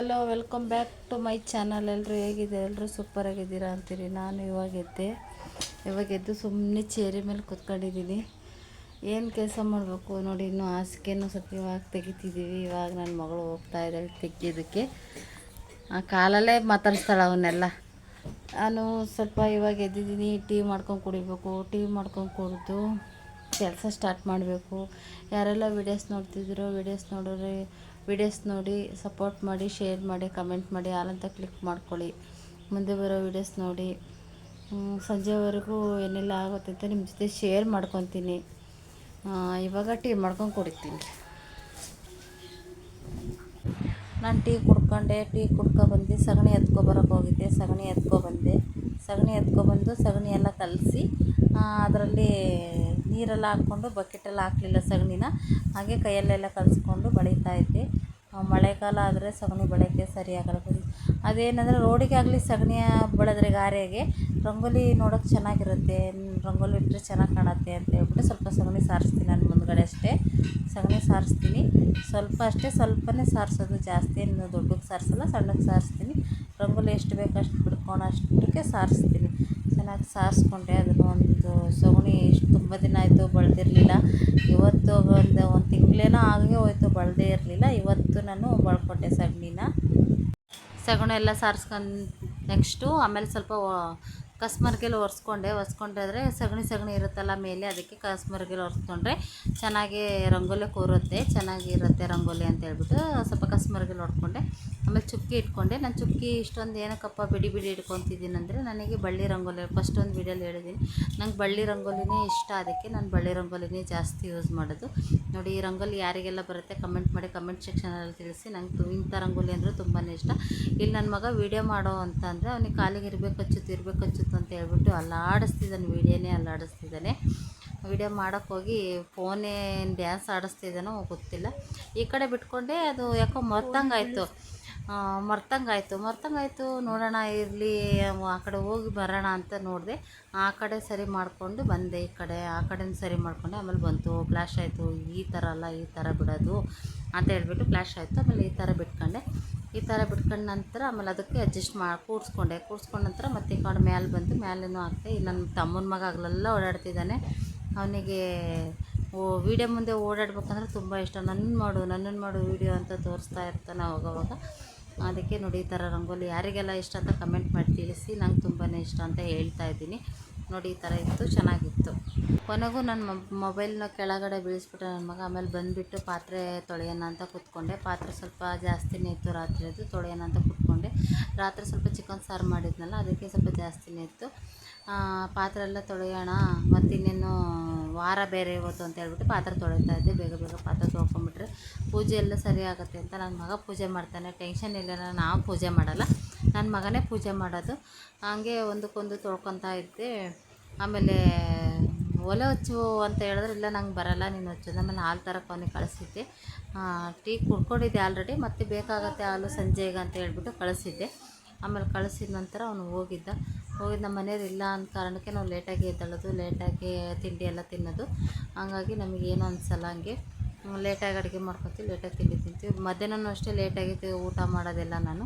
Hello welcome back to my channel ಎಲ್ಲರೂ ಹೇಗಿದೆ? ಎಲ್ಲರೂ ಸೂಪರಾಗಿದ್ದೀರಾ ಅಂತೀರಿ? ನಾನು ಇವಾಗ ಎದ್ದೆ. ಇವಾಗ ಎದ್ದು ಸುಮ್ಮನೆ ಚೇರಿ ಮೇಲೆ ಕೂತ್ಕೊಂಡಿದ್ದೀನಿ. ಏನು ಕೆಲಸ ಮಾಡಬೇಕು ನೋಡಿ, ಇನ್ನೂ ಹಾಸಿಗೆನೂ ಸ್ವಲ್ಪ ಇವಾಗ ತೆಗಿತಿದ್ದೀವಿ. ಇವಾಗ ನನ್ನ ಮಗಳು ಹೋಗ್ತಾ ಇದ್ದಾಳೆ ತೆಗಿಯೋದಕ್ಕೆ. ಆ ಕಾಲಲ್ಲೇ ಮಾತಾಡಿಸ್ತಾಳೆ ಅವನ್ನೆಲ್ಲ. ನಾನು ಸ್ವಲ್ಪ ಇವಾಗ ಎದ್ದಿದ್ದೀನಿ. ಟೀ ಮಾಡ್ಕೊಂಡು ಕುಡಿಬೇಕು. ಟೀ ಮಾಡ್ಕೊಂಡು ಕುಡಿದು ಕೆಲಸ ಸ್ಟಾರ್ಟ್ ಮಾಡಬೇಕು. ಯಾರೆಲ್ಲ ವೀಡಿಯೋಸ್ ನೋಡ್ತಿದ್ದೀರೋ ವೀಡಿಯೋಸ್ ನೋಡೋರೆ ವೀಡಿಯೋಸ್ ನೋಡಿ ಸಪೋರ್ಟ್ ಮಾಡಿ ಶೇರ್ ಮಾಡಿ ಕಮೆಂಟ್ ಮಾಡಿ ಆಲಂತ ಕ್ಲಿಕ್ ಮಾಡ್ಕೊಳ್ಳಿ. ಮುಂದೆ ಬರೋ ವೀಡಿಯೋಸ್ ನೋಡಿ. ಸಂಜೆವರೆಗೂ ಏನೆಲ್ಲ ಆಗುತ್ತೆ ಅಂತ ನಿಮ್ಮ ಜೊತೆ ಶೇರ್ ಮಾಡ್ಕೊತೀನಿ. ಇವಾಗ ಟೀ ಮಾಡ್ಕೊಂಡು ಕುಡಿತೀನಿ. ನಾನು ಟೀ ಕುಡ್ಕೊಂಡೆ ಟೀ ಕುಡ್ಕೊಬಂದು ಸಗಣಿ ಎತ್ಕೊಬರಕ್ಕೆ ಹೋಗಿದ್ದೆ, ಸಗಣಿ ಎತ್ಕೊಬಂದೆ ಸಗಣಿ ಎತ್ಕೊಬಂದು ಸಗಣಿ ಎಲ್ಲ ಕಲಸಿ ಅದರಲ್ಲಿ ನೀರೆಲ್ಲ ಹಾಕ್ಕೊಂಡು ಬಕೆಟೆಲ್ಲ ಹಾಕಲಿಲ್ಲ ಸಗಣಿನ. ಹಾಗೆ ಕೈಯಲ್ಲೆಲ್ಲ ಕಲಸ್ಕೊಂಡು ಬಳಿತಾ ಇದ್ದೆ. ಮಳೆಗಾಲ ಆದರೆ ಸಗಣಿ ಬಳಕೆ ಸರಿಯಾಗಲ್ಲ ಅದೇನಂದರೆ ರೋಡಿಗೆ ಆಗಲಿ ಸಗಣಿಯ ಬಳದ್ರೆ ಗಾರೆಗೆ, ರಂಗೋಲಿ ನೋಡೋಕೆ ಚೆನ್ನಾಗಿರುತ್ತೆ. ರಂಗೋಲಿ ಇಟ್ಟರೆ ಚೆನ್ನಾಗಿ ಕಾಣುತ್ತೆ ಅಂತ ಹೇಳ್ಬಿಟ್ಟು ಸ್ವಲ್ಪ ಸಗಣಿ ಸಾರಿಸ್ತೀನಿ ನಾನು ಮುಂದ್ಗಡೆ ಅಷ್ಟೇ. ಸಗಣಿ ಸಾರಿಸ್ತೀನಿ. ಸ್ವಲ್ಪ ಅಷ್ಟೇ ಸ್ವಲ್ಪನೇ ಸಾರಿಸೋದು ಜಾಸ್ತಿ ಏನು ದೊಡ್ಡಕ್ಕೆ ಸಾರಿಸಲ್ಲ, ಸಣ್ಣಕ್ಕೆ ಸಾರಿಸ್ತೀನಿ. ರಂಗೋಲಿ ಎಷ್ಟು ಬೇಕು ಅಷ್ಟು ಬಿಡ್ಕೊಂಡು ಅಷ್ಟಕ್ಕೆ ಸಾರಿಸ್ತೀನಿ. ಚೆನ್ನಾಗಿ ಸಾರಿಸ್ಕೊಂಡೆ. ಅದನ್ನು ಒಂದು ಸಗಣಿ ಎಷ್ಟು ತುಂಬ ದಿನ ಆಯಿತು ಬಳ್ದಿರಲಿಲ್ಲ. ಇವತ್ತು ಒಂದು ಒಂದು ತಿಂಗಳೇನೋ ಆಗೇ ಹೋಯ್ತು, ಬಳ್ದೇ ಇರಲಿಲ್ಲ. ಇವತ್ತು ನಾನು ಬಳ್ಕೊಂಡೆ ಸಗಣಿನ. ಸಗಣಿ ಎಲ್ಲ ಸಾರಿಸ್ಕೊಂಡು ನೆಕ್ಸ್ಟು ಆಮೇಲೆ ಸ್ವಲ್ಪ ಕಸ್ಮರ್ಗೆಲ್ಲ ಒರೆಸ್ಕೊಂಡೆ ಒರೆಸ್ಕೊಂಡ್ರೆ ಸಗಣಿ ಸಗಣಿ ಇರುತ್ತಲ್ಲ ಮೇಲೆ, ಅದಕ್ಕೆ ಕಸ್ಮರ್ಗೆಲ್ಲ ಒರೆಸ್ಕೊಂಡ್ರೆ ಚೆನ್ನಾಗಿ ರಂಗೋಲಿ ಕೂರುತ್ತೆ, ಚೆನ್ನಾಗಿರುತ್ತೆ ರಂಗೋಲಿ ಅಂತ ಹೇಳ್ಬಿಟ್ಟು ಸ್ವಲ್ಪ ಕಸ್ಮರ್ಗೆಲ್ಲ ಹೊಡ್ಕೊಂಡೆ ಆಮೇಲೆ ಚುಕ್ಕಿ ಇಟ್ಕೊಂಡೆ. ನಾನು ಚುಕ್ಕಿ ಇಷ್ಟೊಂದು ಏನಕ್ಕಪ್ಪ ಬಿಡಿ ಬಿಡಿ ಇಟ್ಕೊತಿದ್ದೀನಿ ಅಂದರೆ ನನಗೆ ಬಳ್ಳಿ ರಂಗೋಲಿ, ಫಸ್ಟ್ ಒಂದು ವಿಡಿಯೋಲಿ ಹೇಳಿದ್ದೀನಿ ನಂಗೆ ಬಳ್ಳಿ ರಂಗೋಲಿನೇ ಇಷ್ಟ, ಅದಕ್ಕೆ ನಾನು ಬಳ್ಳಿ ರಂಗೋಲಿನೇ ಜಾಸ್ತಿ ಯೂಸ್ ಮಾಡೋದು. ನೋಡಿ, ಈ ರಂಗೋಲಿ ಯಾರಿಗೆಲ್ಲ ಬರುತ್ತೆ ಕಮೆಂಟ್ ಮಾಡಿ ಕಮೆಂಟ್ ಸೆಕ್ಷನಲ್ಲಿ ತಿಳಿಸಿ. ನಂಗೆ ಇಂಥ ರಂಗೋಲಿ ಅಂದರೆ ತುಂಬಾ ಇಷ್ಟ. ಇಲ್ಲಿ ನನ್ನ ಮಗ ವೀಡಿಯೋ ಮಾಡೋ ಅಂತ ಅಂದರೆ ಅವನಿಗೆ ಕಾಲಿಗೆ ಇರಬೇಕು ಹಚ್ಚುತ್ತು ಹಚ್ಚುತ್ತು ಅಂತ ಹೇಳ್ಬಿಟ್ಟು ಅಲ್ಲಾಡಿಸ್ತಿದ್ದಾನೆ, ವೀಡಿಯೋನೇ ಅಲ್ಲಾಡಿಸ್ತಿದ್ದಾನೆ. ವೀಡಿಯೋ ಮಾಡೋಕ್ಕೆ ಹೋಗಿ ಫೋನೇ ಡ್ಯಾನ್ಸ್ ಆಡಿಸ್ತಿದ್ದಾನೋ ಗೊತ್ತಿಲ್ಲ. ಈ ಕಡೆ ಬಿಟ್ಕೊಂಡೆ ಅದು ಯಾಕೋ ಮರ್ತಂಗಾಯ್ತು. ಮರ್ತಂಗಾಯ್ತು. ಮರ್ತಂಗಾಯ್ತು, ನೋಡೋಣ, ಇರಲಿ ಆ ಕಡೆ ಹೋಗಿ ಬರೋಣ ಅಂತ ನೋಡಿದೆ. ಆ ಕಡೆ ಸರಿ ಮಾಡಿಕೊಂಡು ಬಂದೆ, ಈ ಕಡೆ, ಆ ಕಡೆನೂ ಸರಿ ಮಾಡಿಕೊಂಡೆ. ಆಮೇಲೆ ಬಂತು ಫ್ಲ್ಯಾಶ್ ಆಯಿತು. ಈ ಥರ ಅಲ್ಲ, ಈ ಥರ ಬಿಡೋದು ಅಂತ ಹೇಳ್ಬಿಟ್ಟು ಫ್ಲ್ಯಾಶ್ ಆಯಿತು. ಆಮೇಲೆ ಈ ಥರ ಬಿಟ್ಕೊಂಡೆ. ಈ ಥರ ಬಿಟ್ಕೊಂಡ ನಂತರ ಆಮೇಲೆ ಅದಕ್ಕೆ ಅಡ್ಜಸ್ಟ್ ಮಾಡಿ ಕೂರಿಸ್ಕೊಂಡೆ. ಕೂರಿಸ್ಕೊಂಡ ನಂತರ ಮತ್ತೆ ಈ ಕಡೆ ಮ್ಯಾಲೆ ಬಂತು. ಹಾಕ್ತೆ ಈ ನನ್ನ ತಮ್ಮನ ಮಗ ಆಗಲೆಲ್ಲ ಓಡಾಡ್ತಿದ್ದಾನೆ. ಅವನಿಗೆ ಓ, ವೀಡಿಯೋ ಮುಂದೆ ಓಡಾಡ್ಬೇಕಂದ್ರೆ ತುಂಬ ಇಷ್ಟ. ನನ್ನ ಮಾಡು ನನ್ನನ್ನು ಮಾಡು, ವೀಡಿಯೋ ಅಂತ ತೋರಿಸ್ತಾ ಇರ್ತಾನೆ ಅವಾಗವಾಗ. ಅದಕ್ಕೆ ನೋಡಿ ಈ ಥರ ರಂಗೋಲಿ ಯಾರಿಗೆಲ್ಲ ಇಷ್ಟ ಅಂತ ಕಮೆಂಟ್ ಮಾಡಿ ತಿಳಿಸಿ. ನಂಗೆ ತುಂಬಾ ಇಷ್ಟ ಅಂತ ಹೇಳ್ತಾ ಇದ್ದೀನಿ. ನೋಡಿ ಈ ಥರ ಇತ್ತು, ಚೆನ್ನಾಗಿತ್ತು. ಕೊನೆಗೂ ನನ್ನ ಮೊಬೈಲ್ನ ಕೆಳಗಡೆ ಬೀಳಿಸ್ಬಿಟ್ಟೆ ನನ್ನ ಮಗ, ಆಮೇಲೆ ಬಂದುಬಿಟ್ಟು ಪಾತ್ರೆ ತೊಳೆಯೋಣ ಅಂತ ಕೂತ್ಕೊಂಡೆ. ಪಾತ್ರೆ ಸ್ವಲ್ಪ ಜಾಸ್ತಿನೇ ಇತ್ತು ರಾತ್ರಿದು ತೊಳೆಯೋಣ ಅಂತ ಕೂತ್ಕೊಂಡೆ. ರಾತ್ರಿ ಸ್ವಲ್ಪ ಚಿಕನ್ ಸಾರು ಮಾಡಿದ್ನಲ್ಲ, ಅದಕ್ಕೆ ಸ್ವಲ್ಪ ಜಾಸ್ತಿನೇ ಇತ್ತು. ಪಾತ್ರೆ ಎಲ್ಲ ತೊಳೆಯೋಣ ಮತ್ತು ಇನ್ನೇನು ವಾರ ಬೇರೆ ಇವತ್ತು ಅಂತ ಹೇಳ್ಬಿಟ್ಟು ಪಾತ್ರೆ ತೊಳಿತಾ ಇದ್ದೆ. ಬೇಗ ಬೇಗ ಪಾತ್ರೆ ತೊಳ್ಕೊಂಬಿಟ್ರೆ. ಪೂಜೆ ಎಲ್ಲ ಸರಿ ಆಗುತ್ತೆ ಅಂತ ನನ್ನ ಮಗ ಪೂಜೆ ಮಾಡ್ತಾನೆ. ಟೆನ್ಷನ್ ಇಲ್ಲ ನಾವು ಪೂಜೆ ಮಾಡಲ್ಲ. ನನ್ನ ಮಗನೇ ಪೂಜೆ ಮಾಡೋದು. ಹಾಗೆ ಒಂದಕ್ಕೊಂದು ತೊಳ್ಕೊತಾ ಇದ್ದೆ. ಆಮೇಲೆ ಒಲೆ ಹಚ್ಚು ಅಂತ ಹೇಳಿದ್ರೆ ಇಲ್ಲ, ನಂಗೆ ಬರಲ್ಲ, ನೀನು ಹಚ್ಚೋದು ಆಮೇಲೆ ಹಾಲು ತರಕ್ಕೆ ಅವನಿಗೆ ಕಳಿಸಿದ್ದೆ. ಟೀ ಕುಡ್ಕೊಂಡಿದ್ದೆ ಆಲ್ರೆಡಿ ಮತ್ತೆ ಬೇಕಾಗತ್ತೆ ಹಾಲು ಸಂಜೆಗೆ ಅಂತ ಹೇಳ್ಬಿಟ್ಟು ಕಳಿಸಿದ್ದೆ. ಆಮೇಲೆ ಕಳಿಸಿದ ನಂತರ ಅವನು ಹೋಗಿದ್ದ. ಹೋಗಿದ್ದ ನಮ್ಮ ಮನೆಯವ್ರು ಇಲ್ಲ ಅಂದ ಕಾರಣಕ್ಕೆ ನಾವು ಲೇಟಾಗಿ ಎದ್ದಳೋದು, ಲೇಟಾಗಿ ತಿಂಡಿ ಎಲ್ಲ ತಿನ್ನೋದು. ಹಂಗಾಗಿ ನಮಗೇನು ಅನಿಸಲ್ಲ ಹಂಗೆ. ಲೇಟಾಗಿ ಅಡುಗೆ ಮಾಡ್ಕೊತೀವಿ, ಲೇಟಾಗಿ ತಿಂಡಿ ತಿಂತೀವಿ. ಮಧ್ಯಾಹ್ನನೂ ಅಷ್ಟೇ ಲೇಟಾಗಿ ಊಟ ಮಾಡೋದೆಲ್ಲ ನಾನು.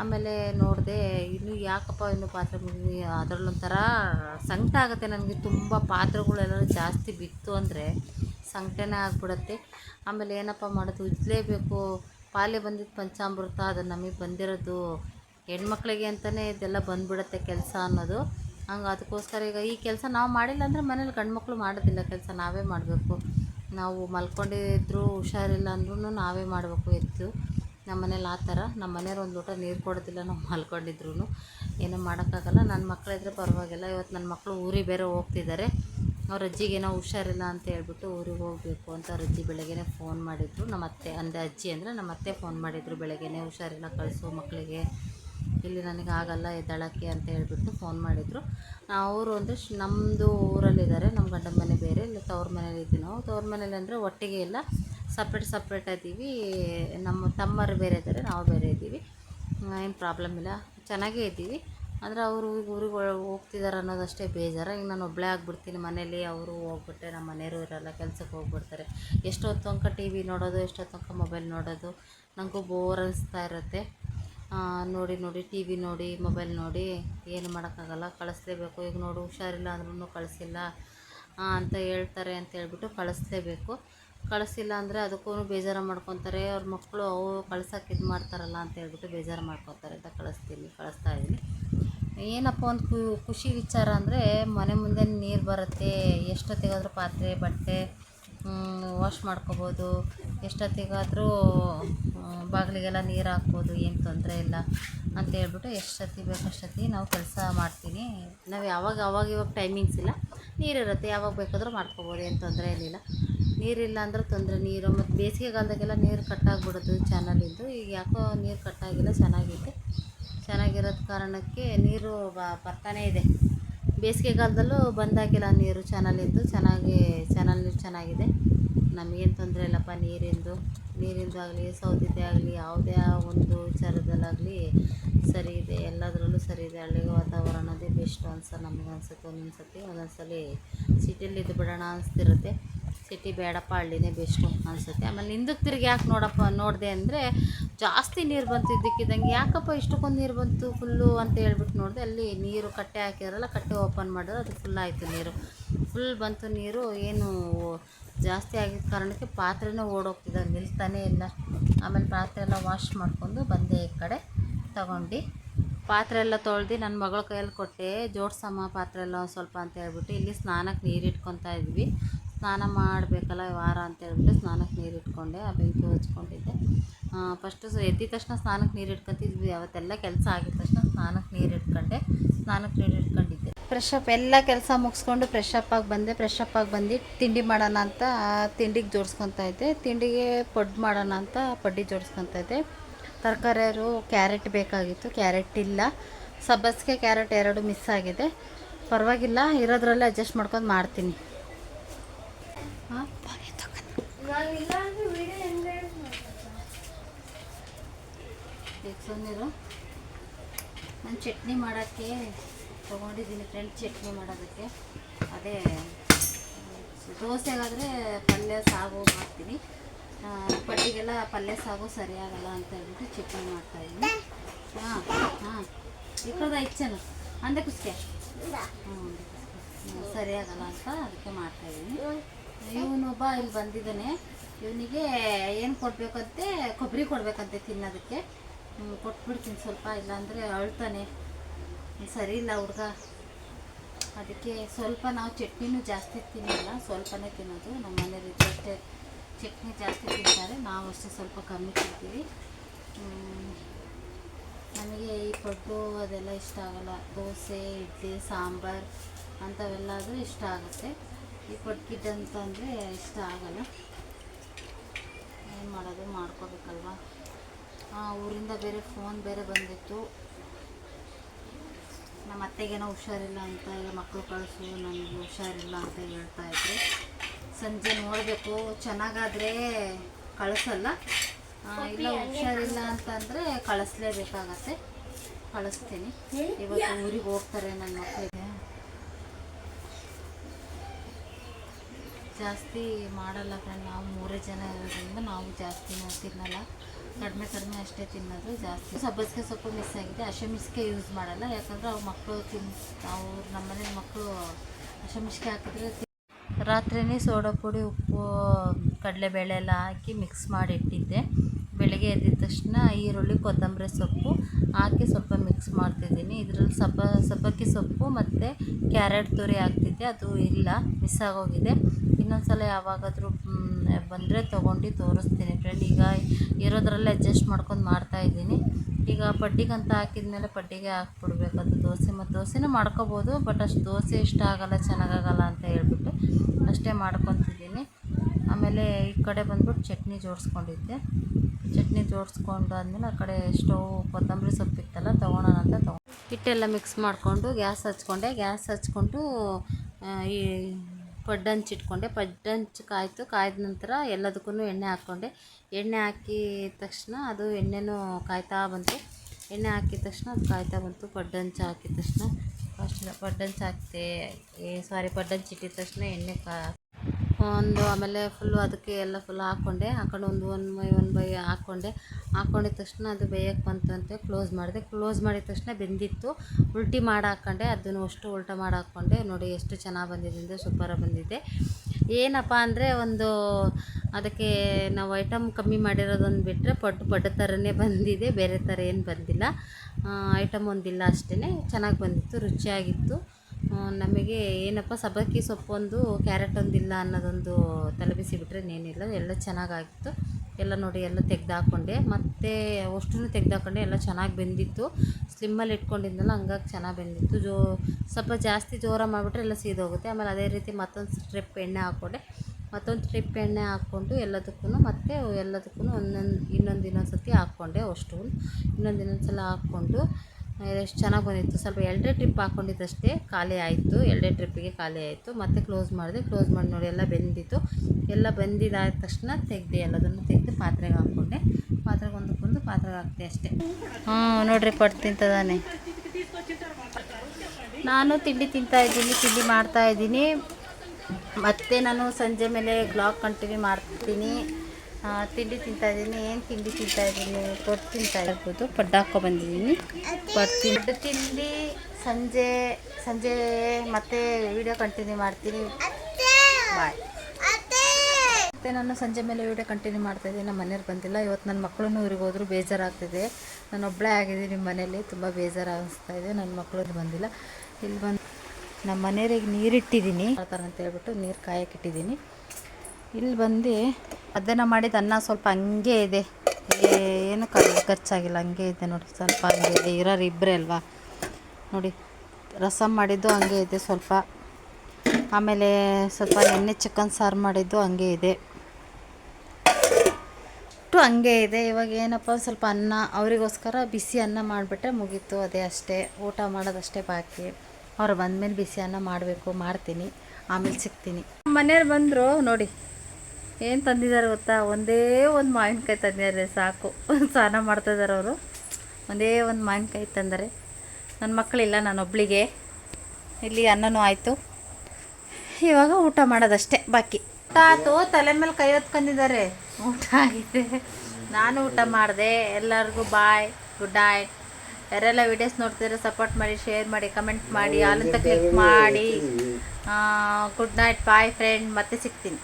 ಆಮೇಲೆ ನೋಡಿದೆ, ಇನ್ನು ಯಾಕಪ್ಪ ಇನ್ನು ಪಾತ್ರೆ ಮುಗಿ ಅದರಲ್ಲೊಂಥರ ಸಂಕಟ ಆಗುತ್ತೆ ನನಗೆ. ತುಂಬ ಪಾತ್ರೆಗಳೆಲ್ಲ ಜಾಸ್ತಿ ಬಿತ್ತು ಅಂದರೆ ಸಂಕಟನೇ ಆಗ್ಬಿಡುತ್ತೆ. ಆಮೇಲೆ ಏನಪ್ಪ ಮಾಡೋದು ಉಜ್ಲೇಬೇಕು ಪಾಲೆ ಬಂದಿದ್ದು ಪಂಚಾಮೃತ, ಅದು ನಮಗೆ ಬಂದಿರೋದು. ಹೆಣ್ಮಕ್ಳಿಗೆ ಅಂತಲೇ ಇದೆಲ್ಲ ಬಂದ್ಬಿಡುತ್ತೆ ಕೆಲಸ ಅನ್ನೋದು. ಹಂಗೆ ಅದಕ್ಕೋಸ್ಕರ ಈಗ ಈ ಕೆಲಸ ನಾವು ಮಾಡಿಲ್ಲ ಅಂದರೆ ಮನೇಲಿ ಗಂಡ್ಮಕ್ಳು ಮಾಡೋದಿಲ್ಲ ಕೆಲಸ ನಾವೇ ಮಾಡಬೇಕು. ನಾವು ಮಲ್ಕೊಂಡಿದ್ರು ಹುಷಾರಿಲ್ಲ ಅಂದ್ರೂ ನಾವೇ ಮಾಡಬೇಕು ಎದ್ದು. ನಮ್ಮ ಮನೇಲಿ ಆ ಥರ, ನಮ್ಮ ಮನೆಯವ್ರು ಒಂದು ಲೋಟ ನೀರು ಕೊಡೋದಿಲ್ಲ ನಾವು ಮಲ್ಕೊಂಡಿದ್ರು ಏನೂ ಮಾಡೋಕ್ಕಾಗಲ್ಲ. ನನ್ನ ಮಕ್ಕಳಿದ್ರೆ ಪರವಾಗಿಲ್ಲ. ಇವತ್ತು ನನ್ನ ಮಕ್ಕಳು ಊರಿಗೆ ಬೇರೆ ಹೋಗ್ತಿದ್ದಾರೆ. ಅವ್ರ ಅಜ್ಜಿಗೇನೋ ಹುಷಾರಿಲ್ಲ ಅಂತ ಹೇಳ್ಬಿಟ್ಟು ಊರಿಗೆ ಹೋಗಬೇಕು ಅಂತ ಅವ್ರ ಅಜ್ಜಿ ಬೆಳಗ್ಗೆ ಫೋನ್ ಮಾಡಿದ್ರು. ನಮ್ಮ ಅತ್ತೆ ಅಂದೆ ಅಜ್ಜಿ ಅಂದರೆ ನಮ್ಮ ಅತ್ತೆ ಫೋನ್ ಮಾಡಿದ್ರು ಬೆಳಗ್ಗೆ ಹುಷಾರಿಲ್ಲ ಕಳಿಸು ಮಕ್ಕಳಿಗೆ ಇಲ್ಲಿ ನನಗೆ ಆಗಲ್ಲ ಎದ್ದಳಕ್ಕೆ ಅಂತ ಹೇಳಿಬಿಟ್ಟು ಫೋನ್ ಮಾಡಿದರು. ಅವರು ಅಂದರೆ ನಮ್ಮದು ಊರಲ್ಲಿದ್ದಾರೆ ನಮ್ಮ ಗಂಡನ ಮನೆ ಬೇರೆ, ಇಲ್ಲಿ ತವ್ರ ಮನೇಲಿ ಇದ್ದೀವಿ ನಾವು. ತವ್ರ ಮನೇಲಿ ಅಂದರೆ ಒಟ್ಟಿಗೆ ಇಲ್ಲ ಸಪ್ರೇಟ್ ಸಪ್ರೇಟ್ ಇದ್ದೀವಿ ನಮ್ಮ ತಮ್ಮರು ಬೇರೆ ಇದ್ದಾರೆ, ನಾವು ಬೇರೆ ಇದ್ದೀವಿ. ಏನು ಪ್ರಾಬ್ಲಮ್ ಇಲ್ಲ. ಚೆನ್ನಾಗೇ ಇದ್ದೀವಿ. ಅಂದರೆ ಅವರು ಈಗ ಊರಿಗೆ ಹೋಗ್ತಿದ್ದಾರೆ ಅನ್ನೋದಷ್ಟೇ ಬೇಜಾರು. ಈಗ ನಾನು ಒಬ್ಬಳೇ ಆಗಿಬಿಡ್ತೀನಿ ಮನೇಲಿ, ಅವರು ಹೋಗ್ಬಿಟ್ಟೆ, ನಮ್ಮ ಮನೆಯವರು ಇರೋಲ್ಲ, ಕೆಲಸಕ್ಕೆ ಹೋಗ್ಬಿಡ್ತಾರೆ. ಎಷ್ಟೊತ್ತು ತನಕ ಟಿ ವಿ ನೋಡೋದು ಎಷ್ಟೊತ್ತು ತನಕ ಮೊಬೈಲ್ ನೋಡೋದು ನನಗೂ ಬೋರ್ ಅನಿಸ್ತಾ ಇರುತ್ತೆ. ನೋಡಿ ನೋಡಿ ಟಿ ವಿ ನೋಡಿ, ಮೊಬೈಲ್ ನೋಡಿ, ಏನು ಮಾಡೋಕ್ಕಾಗಲ್ಲ, ಕಳಿಸ್ಲೇಬೇಕು. ಈಗ ನೋಡು, ಹುಷಾರಿಲ್ಲ ಅಂದ್ರೂ ಕಳಿಸಿಲ್ಲ ಅಂತ ಹೇಳ್ತಾರೆ ಅಂತ ಹೇಳ್ಬಿಟ್ಟು ಕಳಿಸ್ಲೇಬೇಕು. ಕಳಿಸಿಲ್ಲ ಅಂದರೆ ಅದಕ್ಕೂ ಬೇಜಾರು ಮಾಡ್ಕೊತಾರೆ. ಅವ್ರ ಮಕ್ಕಳು, ಅವು ಕಳ್ಸೋಕೆ ಇದು ಮಾಡ್ತಾರಲ್ಲ ಅಂತ ಹೇಳ್ಬಿಟ್ಟು ಬೇಜಾರು ಮಾಡ್ಕೊತಾರೆ. ಅಂತ ಕಳಿಸ್ತೀನಿ, ಕಳಿಸ್ತಾ ಇದ್ದೀನಿ. ಏನಪ್ಪ, ಒಂದು ಖುಷಿ ವಿಚಾರ ಅಂದರೆ ಮನೆ ಮುಂದೆ ನೀರು ಬರುತ್ತೆ, ಎಷ್ಟೊತ್ತಿಗಾದರೂ ಪಾತ್ರೆ, ಬಟ್ಟೆ ವಾಶ್ ಮಾಡ್ಕೋಬೋದು. ಎಷ್ಟೊತ್ತಿಗಾದರೂ ಬಾಗಿಲಿಗೆಲ್ಲ ನೀರು ಹಾಕ್ಬೋದು, ಏನು ತೊಂದರೆ ಇಲ್ಲ ಅಂತ ಹೇಳ್ಬಿಟ್ಟು ಎಷ್ಟೊತ್ತಿ ಬೇಕು ಅಷ್ಟೊತ್ತಿಗೆ ನಾವು ಕೆಲಸ ಮಾಡ್ತೀನಿ ನಾವು ಯಾವಾಗ, ಅವಾಗ ಇವಾಗ ಟೈಮಿಂಗ್ಸ್ ಇಲ್ಲ. ನೀರಿರುತ್ತೆ ಯಾವಾಗ ಬೇಕಾದರೂ ಮಾಡ್ಕೋಬೋದು, ಏನು ತೊಂದರೆ ಇರಲಿಲ್ಲ ನೀರಿಲ್ಲ ಅಂದ್ರೆ ತೊಂದರೆ, ನೀರು ಮತ್ತು ಬೇಸಿಗೆಗಾಲದಾಗೆಲ್ಲ ನೀರು ಕಟ್ಟಾಗ್ಬಿಡೋದು ಚಾನಲಿಂದು ಈಗ ಯಾಕೋ ನೀರು ಕಟ್ಟಾಗಿಲ್ಲ ಚೆನ್ನಾಗಿದೆ ಚೆನ್ನಾಗಿರೋದು ಕಾರಣಕ್ಕೆ ನೀರು ಬರ್ತಾನೇ ಇದೆ. ಬೇಸಿಗೆಗಾಲದಲ್ಲೂ ಬಂದಾಗಿಲ್ಲ ನೀರು ಚಾನಲಿಂದು ಚೆನ್ನಾಗಿ ಚಾನಲ್ ಚೆನ್ನಾಗಿದೆ ನಮಗೇನು ತೊಂದರೆ ಇಲ್ಲಪ್ಪ, ನೀರಿಂದು ನೀರಿಂದು ಆಗಲಿ ಸೌದಿದ್ದೇ ಆಗಲಿ, ಯಾವುದೇ ಒಂದು ವಿಚಾರದಲ್ಲಾಗಲಿ ಸರಿ ಇದೆ. ಎಲ್ಲದರಲ್ಲೂ ಸರಿ ಇದೆ. ಹಳ್ಳಿಗೆ ವಾತಾವರಣದೇ ಬೆಸ್ಟು ಅನ್ಸ ನಮಗೆ ಅನ್ಸುತ್ತೆ. ಒಂದೊಂದು ಸತಿ ಒಂದೊಂದು ಸಲ ಸಿಟಿಲಿ ಇದು ಬಿಡೋಣ ಅನಿಸ್ತಿರುತ್ತೆ. ಸಿಟಿ ಬೇಡಪ್ಪ, ಹಳ್ಳಿನೇ ಬೆಸ್ಟು ಅನಿಸುತ್ತೆ. ಆಮೇಲೆ ಹಿಂದಕ್ಕೆ ತಿರುಗಿ ಯಾಕೆ ನೋಡಪ್ಪ, ನೋಡಿದೆ ಅಂದರೆ ಜಾಸ್ತಿ ನೀರು ಬಂತು ಇದ್ದಕ್ಕಿದ್ದಂಗೆ, ಯಾಕಪ್ಪ ಇಷ್ಟಕ್ಕೊಂದು ನೀರು ಬಂತು ಫುಲ್ಲು ಅಂತ ಹೇಳ್ಬಿಟ್ಟು ನೋಡಿದೆ, ಅಲ್ಲಿ ನೀರು ಕಟ್ಟೆ ಹಾಕಿರಲ್ಲ ಕಟ್ಟೆ ಓಪನ್ ಮಾಡಿದ್ರೆ, ಅದು ಫುಲ್ ಆಯಿತು ನೀರು. ಫುಲ್ ಬಂತು ನೀರು, ಏನು ಜಾಸ್ತಿ ಆಗಿದ್ದ ಕಾರಣಕ್ಕೆ ಪಾತ್ರೆನೂ ಓಡೋಗ್ತಿದ್ದೆ ನಿಲ್ತಾನೇ ಇಲ್ಲ. ಆಮೇಲೆ ಪಾತ್ರೆ ಎಲ್ಲ ವಾಶ್ ಮಾಡಿಕೊಂಡು ಬಂದೆ ಈ ಕಡೆ, ತಗೊಂಡು. ಪಾತ್ರೆ ಎಲ್ಲ ತೊಳ್ದು ನನ್ನ ಮಗಳ ಕೈಯಲ್ಲಿ ಕೊಟ್ಟೆ, ಜೋಡ್ಸಮ್ಮ ಪಾತ್ರೆ ಎಲ್ಲ ಸ್ವಲ್ಪ ಅಂತ ಹೇಳ್ಬಿಟ್ಟು, ಇಲ್ಲಿ ಸ್ನಾನಕ್ಕೆ ನೀರು ಇಟ್ಕೊತಾ ಇದ್ವಿ. ಸ್ನಾನ ಮಾಡಬೇಕಲ್ಲ ವಾರ ಅಂತ ಹೇಳ್ಬಿಟ್ಟು ಸ್ನಾನಕ್ಕೆ ನೀರು ಇಟ್ಕೊಂಡೆ ಆ ಬೆಂಕಿ ಹಚ್ಕೊಂಡಿದ್ದೆ. ಫಸ್ಟು ಎದ್ದಿದ ತಕ್ಷಣ ಸ್ನಾನಕ್ಕೆ ನೀರು ಇಟ್ಕೊತಿದ್ವಿ ಅವತ್ತೆಲ್ಲ ಕೆಲಸ ಆಗಿದ ತಕ್ಷಣ ಸ್ನಾನಕ್ಕೆ ನೀರು ಇಟ್ಕೊಂಡೆ ಸ್ನಾನಕ್ಕೆ ನೀರು ಇಟ್ಕೊಂಡಿದ್ದೆ ಫ್ರೆಶ್ ಅಪ್ ಎಲ್ಲ ಕೆಲಸ ಮುಗಿಸ್ಕೊಂಡು ಫ್ರೆಶ್ ಅಪ್ ಆಗಿ ಬಂದೆ ಫ್ರೆಶ್ ಅಪ್ ಆಗಿ ಬಂದು ತಿಂಡಿ ಮಾಡೋಣ ಅಂತ ತಿಂಡಿಗೆ ಜೋಡಿಸ್ಕೊತಾ ಇದ್ದೆ. ತಿಂಡಿಗೆ ಪಡ್ಡು ಮಾಡೋಣ ಅಂತ ಪಡ್ಡಿ ಜೋಡಿಸ್ಕೊತಾ ಇದ್ದೆ. ತರಕಾರಿಯರು ಕ್ಯಾರೆಟ್ ಬೇಕಾಗಿತ್ತು, ಕ್ಯಾರೆಟ್ ಇಲ್ಲ. ಸಬ್ಬಸ್ಗೆ ಕ್ಯಾರೆಟ್ ಎರಡು ಮಿಸ್ ಆಗಿದೆ. ಪರವಾಗಿಲ್ಲ, ಇರೋದ್ರಲ್ಲೇ ಅಡ್ಜಸ್ಟ್ ಮಾಡ್ಕೊಂಡು ಮಾಡ್ತೀನಿ. ನಾನು ಚಟ್ನಿ ಮಾಡೋಕ್ಕೆ ತೊಗೊಂಡಿದ್ದೀನಿ ಫ್ರೆಂಡ್ ಚಟ್ನಿ ಮಾಡೋದಕ್ಕೆ. ಅದೇ, ದೋಸೆಗಾದರೆ ಪಲ್ಯ, ಸಾಗು ಮಾಡ್ತೀನಿ. ಪಟ್ಟಿಗೆಲ್ಲ ಪಲ್ಯ, ಸಾಗು ಸರಿಯಾಗಲ್ಲ ಅಂತ ಹೇಳ್ಬಿಟ್ಟು ಚಟ್ನಿ ಮಾಡ್ತಾಯಿದ್ದೀನಿ ಹಾಂ ಹಾಂ. ಇಕ್ಕದ ಇಚ್ಛೆನು ಅಂದೆ ಕುಸ್ಕೆ? ಹ್ಞೂ ಸರಿಯಾಗಲ್ಲ ಅಂತ ಅದಕ್ಕೆ ಮಾಡ್ತಾಯಿದ್ದೀನಿ ಇವನು ಬಾ, ಇಲ್ಲಿ ಬಂದಿದ್ದಾನೆ. ಇವನಿಗೆ ಏನು ಕೊಡಬೇಕಂತೆ? ಕೊಬ್ಬರಿ ಕೊಡಬೇಕಂತೆ ತಿನ್ನೋದಕ್ಕೆ. ಕೊಟ್ಬಿಡ್ತೀನಿ ಸ್ವಲ್ಪ, ಇಲ್ಲಾಂದರೆ ಅಳ್ತಾನೆ. ಸರಿ ಇಲ್ಲ ಹುಡುಗ. ಅದಕ್ಕೆ ಸ್ವಲ್ಪ ನಾವು ಚಟ್ನಿನೂ ಜಾಸ್ತಿ ತಿನ್ನಲ್ಲ, ಸ್ವಲ್ಪನೇ ತಿನ್ನೋದು. ನಮ್ಮ ಮನೇಲಿ ಅಷ್ಟೇ ಚಟ್ನಿ ಜಾಸ್ತಿ ತಿಂತಾರೆ. ನಾವು ಅಷ್ಟೇ ಸ್ವಲ್ಪ ಕಮ್ಮಿ ತಿಂತೀವಿ. ನಮಗೆ ಈ ಪಡ್ಡು ಅದೆಲ್ಲ ಇಷ್ಟ ಆಗೋಲ್ಲ. ದೋಸೆ, ಇಡ್ಲಿ, ಸಾಂಬಾರು ಅಂಥವೆಲ್ಲ ಆದರೆ ಇಷ್ಟ ಆಗುತ್ತೆ. ಈ ಪಡ್ಕಿಡ್ ಅಂತಂದರೆ ಇಷ್ಟ ಆಗಲ್ಲ. ಏನು ಮಾಡೋದು, ಮಾಡ್ಕೋಬೇಕಲ್ವಾ? ಊರಿಂದ ಬೇರೆ ಫೋನ್ ಬೇರೆ ಬಂದಿತ್ತು. ನಮ್ಮ ಅತ್ತೆಗೇನೋ ಹುಷಾರಿಲ್ಲ ಅಂತ ಈಗ ಮಕ್ಕಳು ಕಳಿಸು, ನನಗೆ ಹುಷಾರಿಲ್ಲ ಅಂತ ಹೇಳ್ತಾ ಇದ್ರು. ಸಂಜೆ ನೋಡಬೇಕು, ಚೆನ್ನಾಗಾದರೆ ಕಳಿಸಲ್ಲ. ಇಲ್ಲ ಹುಷಾರಿಲ್ಲ ಅಂತಂದರೆ ಕಳಿಸ್ಲೇಬೇಕಾಗತ್ತೆ. ಕಳಿಸ್ತೀನಿ. ಇವತ್ತು ಊರಿಗೆ ಹೋಗ್ತಾರೆ ನನ್ನ ಮಕ್ಕಳಿಗೆ ಜಾಸ್ತಿ ಮಾಡಲ್ಲ ಫ್ರೆಂಡ್ ನಾವು ಮೂರೇ ಜನ ಇರೋದ್ರಿಂದ ನಾವು ಜಾಸ್ತಿ ತಿನ್ನಲ್ಲ. ಕಡಿಮೆ ಕಡಿಮೆ ಅಷ್ಟೇ ತಿನ್ನೋದು ಜಾಸ್ತಿ. ಸಬ್ಬಸಿಗೆ ಸೊಪ್ಪು ಮಿಸ್ ಆಗಿದೆ. ಹಸಿಮೆಣ್ಸಿಗೆ ಯೂಸ್ ಮಾಡಲ್ಲ. ಯಾಕಂದ್ರೆ ಅವ್ರ ಮಕ್ಕಳು ತಿನ್ ನಾವು ನಮ್ಮನೆ ಮಕ್ಕಳು ಹಸಿಮೆಣ್ಸಿಗೆ ಹಾಕಿದ್ರೆ ರಾತ್ರಿನೇ ಸೋಡಾ ಪುಡಿ, ಉಪ್ಪು ಕಡಲೆಬೇಳೆ ಎಲ್ಲ ಹಾಕಿ ಮಿಕ್ಸ್ ಮಾಡಿ ಇಟ್ಟಿದ್ದೆ. ಬೆಳಗ್ಗೆ ಎದ್ದಿದ ತಕ್ಷಣ ಈರುಳ್ಳಿ, ಕೊತ್ತಂಬರಿ ಸೊಪ್ಪು ಹಾಕಿ ಸ್ವಲ್ಪ ಮಿಕ್ಸ್ ಮಾಡ್ತಿದ್ದೀನಿ. ಇದರಲ್ಲಿ ಸಬ್ಬ, ಸಬ್ಬಕ್ಕಿ ಸೊಪ್ಪು ಮತ್ತು ಕ್ಯಾರೆಟ್ ತುರಿ ಹಾಕ್ತಿದ್ದೆ. ಅದು ಇಲ್ಲ ಮಿಸ್ ಆಗೋಗಿದೆ. ಇನ್ನೊಂದು ಸಲ ಯಾವಾಗಾದರೂ ಬಂದರೆ ತೊಗೊಂಡು ತೋರಿಸ್ತೀನಿ ಫ್ರೆಂಡ್ ಈಗ ಇರೋದ್ರಲ್ಲೇ ಅಡ್ಜಸ್ಟ್ ಮಾಡ್ಕೊಂಡು ಮಾಡ್ತಾಯಿದ್ದೀನಿ ಈಗ ಪಡ್ಡಿಗಂತ ಹಾಕಿದ್ಮೇಲೆ ಪಡ್ಡಿಗೆ ಹಾಕ್ಬಿಡ್ಬೇಕು. ಅದು ದೋಸೆ ಮತ್ತು ದೋಸೆನೂ ಮಾಡ್ಕೋಬೋದು ಬಟ್ ಅಷ್ಟು ದೋಸೆ ಇಷ್ಟ ಆಗೋಲ್ಲ, ಚೆನ್ನಾಗಾಗಲ್ಲ ಅಂತ ಹೇಳ್ಬಿಟ್ಟು ಅಷ್ಟೇ ಮಾಡ್ಕೊತಿದ್ದೀನಿ. ಆಮೇಲೆ ಈ ಕಡೆ ಬಂದ್ಬಿಟ್ಟು ಚಟ್ನಿ ಜೋಡಿಸ್ಕೊಂಡಿದ್ದೆ. ಚಟ್ನಿ ಜೋಡಿಸ್ಕೊಂಡು ಆದಮೇಲೆ ಆ ಕಡೆ ಸ್ಟವ್, ಕೊತ್ತಂಬರಿ ಸೊಪ್ಪು ಇತ್ತಲ್ಲ ತೊಗೊಳೋಣ ಅಂತ ತೊಗೊಂಡು ಹಿಟ್ಟೆಲ್ಲ ಮಿಕ್ಸ್ ಮಾಡಿಕೊಂಡು ಗ್ಯಾಸ್ ಹಚ್ಕೊಂಡೆ. ಗ್ಯಾಸ್ ಹಚ್ಕೊಂಡು ಈ ಪಡ್ಡು ಹಂಚಿಟ್ಕೊಂಡೆ ಪಡ್ಡು ಹಂಚು ಕಾಯ್ತು. ಕಾಯ್ದ ನಂತರ ಎಲ್ಲದಕ್ಕೂ ಎಣ್ಣೆ ಹಾಕ್ಕೊಂಡೆ. ಎಣ್ಣೆ ಹಾಕಿದ ತಕ್ಷಣ ಅದು ಎಣ್ಣೆನೂ ಕಾಯ್ತಾ ಬಂತು. ಎಣ್ಣೆ ಹಾಕಿದ ತಕ್ಷಣ ಅದು ಕಾಯ್ತಾ ಬಂತು. ಪಡ್ಡು ಹಂಚು ಹಾಕಿದ ತಕ್ಷಣ ಫಸ್ಟ್ ಪಡ್ಡು ಹಂಚು ಹಾಕ್ತೆ ಏ ಸಾರಿ ಪಡ್ಡು ಹಂಚು ಇಟ್ಟಿದ ತಕ್ಷಣ ಎಣ್ಣೆ ಕಾ ಒಂದು ಆಮೇಲೆ ಫುಲ್ಲು ಅದಕ್ಕೆ ಎಲ್ಲ ಫುಲ್ ಹಾಕ್ಕೊಂಡೆ ಹಾಕೊಂಡು ಒಂದು ಒನ್ ಬೈ ಒನ್ ಬೈ ಹಾಕ್ಕೊಂಡೆ ಹಾಕ್ಕೊಂಡಿದ ತಕ್ಷಣ ಅದು ಬೇಯಕ್ಕೆ ಬಂತಂತೆ. ಕ್ಲೋಸ್ ಮಾಡಿದೆ. ಕ್ಲೋಸ್ ಮಾಡಿದ ತಕ್ಷಣ ಬೆಂದಿತ್ತು. ಉಲ್ಟಿ ಮಾಡಿ ಹಾಕ್ಕೊಂಡೆ ಅದನ್ನು ಅಷ್ಟು ಉಲ್ಟ ಮಾಡಿ ಹಾಕ್ಕೊಂಡೆ ನೋಡಿ ಎಷ್ಟು ಚೆನ್ನಾಗಿ ಬಂದಿದೆ ಅಂದರೆ ಸೂಪರಾಗಿ ಬಂದಿದೆ. ಏನಪ್ಪ ಅಂದರೆ ಒಂದು ಅದಕ್ಕೆ ನಾವು ಐಟಮ್ ಕಮ್ಮಿ ಮಾಡಿರೋದೊಂದು ಬಿಟ್ಟರೆ ಪಟ್ಟು ಪಡ್ಡು ಥರನೇ ಬಂದಿದೆ. ಬೇರೆ ಥರ ಏನು ಬಂದಿಲ್ಲ. ಐಟಮ್ ಒಂದಿಲ್ಲ ಅಷ್ಟೇ ಚೆನ್ನಾಗಿ ಬಂದಿತ್ತು. ರುಚಿಯಾಗಿತ್ತು. ನಮಗೆ ಏನಪ್ಪ ಸಬ್ಬಕ್ಕಿ ಸೊಪ್ಪೊಂದು ಕ್ಯಾರೆಟ್ ಒಂದಿಲ್ಲ ಅನ್ನೋದೊಂದು ತಲೆಬಿಸಿ ಬಿಟ್ಟರೆ ಇನ್ನೇನಿಲ್ಲ. ಎಲ್ಲ ಚೆನ್ನಾಗಾಗಿತ್ತು ಎಲ್ಲ ನೋಡಿ ಎಲ್ಲ ತೆಗೆದಾಕೊಂಡೆ. ಮತ್ತು ಅಷ್ಟೂ ತೆಗೆದಾಕೊಂಡೆ. ಎಲ್ಲ ಚೆನ್ನಾಗಿ ಬೆಂದಿತ್ತು. ಸ್ಲಿಮ್ಮಲ್ಲಿ ಇಟ್ಕೊಂಡಿದ್ನಲ್ಲ, ಹಂಗಾಗಿ ಚೆನ್ನಾಗಿ ಬೆಂದಿತ್ತು. ಜೋ, ಸ್ವಲ್ಪ ಜಾಸ್ತಿ ಜೋರ ಮಾಡಿಬಿಟ್ರೆ ಎಲ್ಲ ಸೀದೋಗುತ್ತೆ. ಆಮೇಲೆ ಅದೇ ರೀತಿ ಮತ್ತೊಂದು ಸ್ಟ್ರಿಪ್ ಎಣ್ಣೆ ಹಾಕ್ಕೊಂಡೆ ಮತ್ತೊಂದು ಸ್ಟ್ರಿಪ್ ಎಣ್ಣೆ ಹಾಕ್ಕೊಂಡು ಎಲ್ಲದಕ್ಕೂ ಮತ್ತೆ ಎಲ್ಲದಕ್ಕೂ ಒಂದೊಂದು, ಇನ್ನೊಂದು ಇನ್ನೊಂದು ಸತಿ ಹಾಕ್ಕೊಂಡೆ ಅಷ್ಟು ಇನ್ನೊಂದು ಇನ್ನೊಂದು ಸಲ ಹಾಕ್ಕೊಂಡು ಎಷ್ಟು ಚೆನ್ನಾಗಿ ಬಂದಿತ್ತು. ಸ್ವಲ್ಪ ಎರಡೇ ಟ್ರಿಪ್ ಹಾಕ್ಕೊಂಡಿದ್ದಷ್ಟೇ ಖಾಲಿ ಆಯಿತು. ಎರಡೇ ಟ್ರಿಪ್ಪಿಗೆ ಖಾಲಿ ಆಯಿತು. ಮತ್ತೆ ಕ್ಲೋಸ್ ಮಾಡಿದೆ. ಕ್ಲೋಸ್ ಮಾಡಿ ನೋಡಿ ಎಲ್ಲ ಬೆಂದಿತ್ತು. ಎಲ್ಲ ಬೆಂದಿದ್ದಾದ ತಕ್ಷಣ ತೆಗೆದೆ ಎಲ್ಲದನ್ನು ತೆಗೆದು ಪಾತ್ರೆಗೆ ಹಾಕ್ಕೊಂಡೆ. ಪಾತ್ರೆಗೆ ಒಂದಕ್ಕೊಂದು ಪಾತ್ರೆಗೆ ಹಾಕ್ತೆ ಅಷ್ಟೇ. ಹಾಂ, ನೋಡ್ರಿ ಪಟ್ಟು ತಿಂತದಾನೆ. ನಾನು ತಿಂಡಿ ತಿಂತಾ ಇದ್ದೀನಿ, ತಿಂಡಿ ಮಾಡ್ತಾ ಇದ್ದೀನಿ. ಮತ್ತೆ ನಾನು ಸಂಜೆ ಮೇಲೆ ಬ್ಲಾಗ್ ಕಂಟಿನ್ಯೂ ಮಾಡ್ತೀನಿ. ತಿಂಡಿ ತಿಂತಾ ಇದ್ದೀನಿ. ಏನು ತಿಂಡಿ ತಿಂತಾ ಇದ್ದೀನಿ? ಕೊಟ್ಟು ತಿಂತಾ ಇರ್ಬೋದು ಪಡ್ಡು ಹಾಕೊ ಬಂದಿದ್ದೀನಿ. ಪಡ್ಡು ತಿಂಡಿ ತಿಂಡಿ ಸಂಜೆ ಸಂಜೆ ಮತ್ತೆ ವಿಡಿಯೋ ಕಂಟಿನ್ಯೂ ಮಾಡ್ತೀನಿ. ಬಾಯ್ ಮತ್ತೆ ನಾನು ಸಂಜೆ ಮೇಲೆ ವಿಡಿಯೋ ಕಂಟಿನ್ಯೂ ಮಾಡ್ತಾ ಇದ್ದೀನಿ. ನಮ್ಮ ಮನೆಯವ್ರು ಬಂದಿಲ್ಲ. ಇವತ್ತು ನನ್ನ ಮಕ್ಕಳು ಊರಿಗೆ ಹೋದ್ರು ಬೇಜಾರಾಗ್ತಿದೆ. ನಾನು ಒಬ್ಬಳೇ ಆಗಿದ್ದೀನಿ ಮನೇಲಿ ತುಂಬ ಬೇಜಾರು ಅನಿಸ್ತಾ ಇದೆ. ನನ್ನ ಮಕ್ಕಳು ಬಂದಿಲ್ಲ. ಇಲ್ಲಿ ಬಂದು ನಮ್ಮ ಮನೆಯವ್ರಿಗೆ ನೀರಿಟ್ಟಿದ್ದೀನಿ. ಮಾಡ್ತಾರೆ ಅಂತ ಹೇಳ್ಬಿಟ್ಟು ನೀರು ಕಾಯಕ್ಕಿಟ್ಟಿದ್ದೀನಿ ಇಲ್ಲಿ ಬಂದು ಅದನ್ನು ಮಾಡಿದ ಅನ್ನ ಸ್ವಲ್ಪ ಹಂಗೆ ಇದೆ. ಏನು ಕಲ್ ಖರ್ಚಾಗಿಲ್ಲ, ಹಂಗೆ ಇದೆ ನೋಡಿ, ಸ್ವಲ್ಪ ಹಂಗೆ ಇದೆ. ಇರೋರು ಇಬ್ಬರೇ ಅಲ್ವಾ? ನೋಡಿ ರಸಮ್ ಮಾಡಿದ್ದು ಹಂಗೆ ಇದೆ ಸ್ವಲ್ಪ. ಆಮೇಲೆ ಸ್ವಲ್ಪ ಎಣ್ಣೆ ಚಿಕನ್ ಸಾರು ಮಾಡಿದ್ದು ಹಂಗೆ ಇದೆ. ಅಷ್ಟು ಹಂಗೆ ಇದೆ. ಇವಾಗ ಏನಪ್ಪ, ಸ್ವಲ್ಪ ಅನ್ನ, ಅವರಿಗೋಸ್ಕರ ಬಿಸಿ ಅನ್ನ ಮಾಡಿಬಿಟ್ರೆ ಮುಗೀತು. ಅದೇ ಅಷ್ಟೇ. ಊಟ ಮಾಡೋದಷ್ಟೇ ಬಾಕಿ. ಅವ್ರು ಬಂದಮೇಲೆ ಬಿಸಿ ಅನ್ನ ಮಾಡಬೇಕು, ಮಾಡ್ತೀನಿ. ಆಮೇಲೆ ಸಿಗ್ತೀನಿ. ಮನೆಯವ್ರು ಬಂದರು, ನೋಡಿ. ಏನು ತಂದಿದ್ದಾರೆ ಗೊತ್ತಾ? ಒಂದೇ ಒಂದು ಮಾವಿನಕಾಯಿ ತಂದಿದ್ದಾರೆ ಸಾಕು. ಸ್ನಾನ ಮಾಡ್ತಾಯಿದ್ದಾರೆ ಅವರು. ಒಂದೇ ಒಂದು ಮಾವಿನಕಾಯಿ ತಂದರೆ. ನನ್ನ ಮಕ್ಕಳಿಲ್ಲ ನಾನೊಬ್ಬಳಿಗೆ ಇಲ್ಲಿ ಅನ್ನನೂ ಆಯಿತು. ಇವಾಗ ಊಟ ಮಾಡೋದಷ್ಟೇ ಬಾಕಿ. ತಾತು ತಲೆ ಮೇಲೆ ಕೈ ಹೊತ್ಕೊಂಡಿದ್ದಾರೆ ಊಟ ಆಗಿದೆ. ನಾನು ಊಟ ಮಾಡಿದೆ. ಎಲ್ಲರಿಗೂ ಬಾಯ್ ಗುಡ್ ನೈಟ್. ಯಾರೆಲ್ಲ ವಿಡಿಯೋಸ್ ನೋಡ್ತಿದ್ರೆ ಸಪೋರ್ಟ್ ಮಾಡಿ ಶೇರ್ ಮಾಡಿ ಕಮೆಂಟ್ ಮಾಡಿ ಆಲಂತ ಕ್ಲಿಕ್ ಮಾಡಿ. ಗುಡ್ ನೈಟ್ ಬಾಯ್ ಫ್ರೆಂಡ್ ಮತ್ತೆ ಸಿಗ್ತೀನಿ.